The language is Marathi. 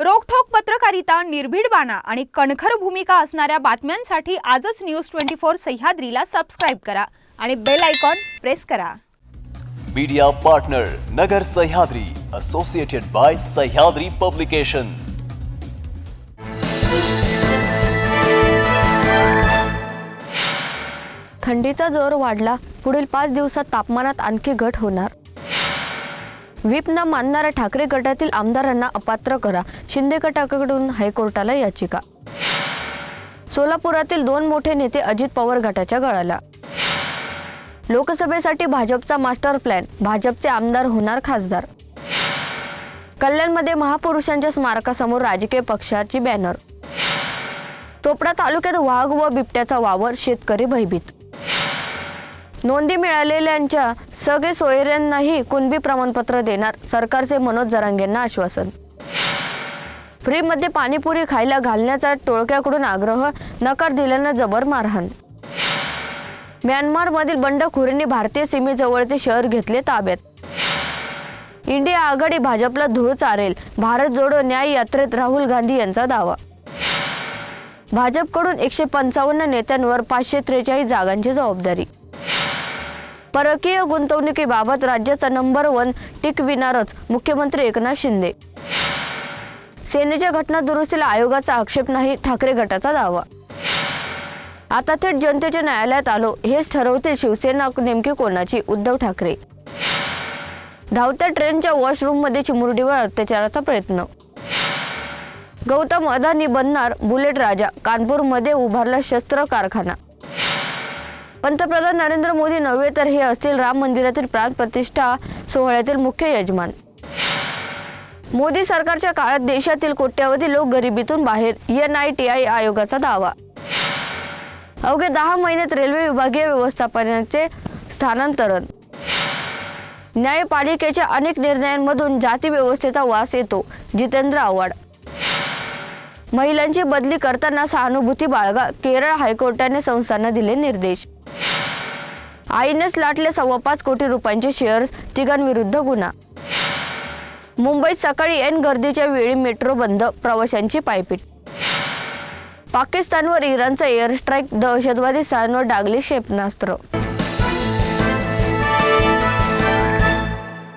रोखठोक पत्रकारिता निर्भीड बाणा आणि कणखर भूमिका असणाऱ्या बातम्यांसाठी आजच न्यूज ट्वेंटी फोर सह्याद्रीला सबस्क्राईब करा आणि बेल आयकॉन प्रेस करा. Media partner Nagar Sahyadri associated by Sahyadri publication थंडीचा जोर वाढला पुढील पाच दिवसात तापमानात आणखी घट होणार. व्हीप न मानणाऱ्या ठाकरे गटातील आमदारांना अपात्र करा. शिंदे गटाकडून हायकोर्टाला याचिका. सोलापुरातील दोन मोठे नेते अजित पवार गटाच्या गळाला. लोकसभेसाठी भाजपचा मास्टर प्लॅन भाजपचे आमदार होणार खासदार. कल्याणमध्ये महापुरुषांच्या स्मारकासमोर राजकीय पक्षाची बॅनर. चोपडा तालुक्यात वाघ व बिबट्याचा वावर शेतकरी भयभीत. नोंदी मिळालेल्यांच्या सगळे सोयऱ्यांनाही कुणबी प्रमाणपत्र देणार सरकारचे मनोज जरांगेंना आश्वासन. फ्रीमध्ये पाणीपुरी खायला घालण्याचा टोळक्याकडून आग्रह नकार दिल्यानं जबर मारहाण. म्यानमारमधील बंडखोरींनी भारतीय सीमेजवळचे शहर घेतले ताब्यात. इंडिया आघाडी भाजपला धूळ चारेल भारत जोडो न्याय यात्रेत राहुल गांधी यांचा दावा. भाजपकडून एकशे पंचावन्न नेत्यांवर पाचशे त्रेचाळीस जागांची जबाबदारी. परकीय गुंतवणुकीबाबत राज्याचा नंबर वन टिकविणारच मुख्यमंत्री एकनाथ शिंदे. सेनेच्या घटना दुरुस्तीला आयोगाचा आक्षेप नाही ठाकरे गटाचा दावा. आता थेट जनतेच्या न्यायालयात आलो हेच ठरवते शिवसेना नेमकी कोणाची? उद्धव ठाकरे. धावत्या ट्रेनच्या वॉशरूममध्ये चिमुरडीवर अत्याचाराचा प्रयत्न. गौतम अदानी बनणार बुलेट राजा कानपूरमध्ये उभारला शस्त्र कारखाना पंतप्रधान नरेंद्र मोदी नव्हे तर हे असतील राम मंदिरातील प्राण प्रतिष्ठा सोहळ्यातील मुख्य यजमान. मोदी सरकारच्या काळात देशातील कोट्यावधी लोक गरिबीतून बाहेर एन आय टी आय आयोगाचा दावा. अवघे दहा महिन्यात रेल्वे विभागीय व्यवस्थापनाचे स्थानांतरण. न्यायपालिकेच्या अनेक निर्णयांमधून जाती व्यवस्थेचा वास येतो जितेंद्र आव्हाड. महिलांची बदली करताना सहानुभूती बाळगा केरळ हायकोर्टाने संस्थांना दिले निर्देश. आईनेच लाटले सव्वा पाच कोटी रुपयांचे शेअर्स तिघांविरुद्ध गुन्हा. मुंबईत सकाळी ऐन गर्दीच्या वेळी मेट्रो बंद प्रवाशांची पायपीट. पाकिस्तानवर इराणचा एअर स्ट्राईक दहशतवादी स्थानवर डागले क्षेपणास्त्र.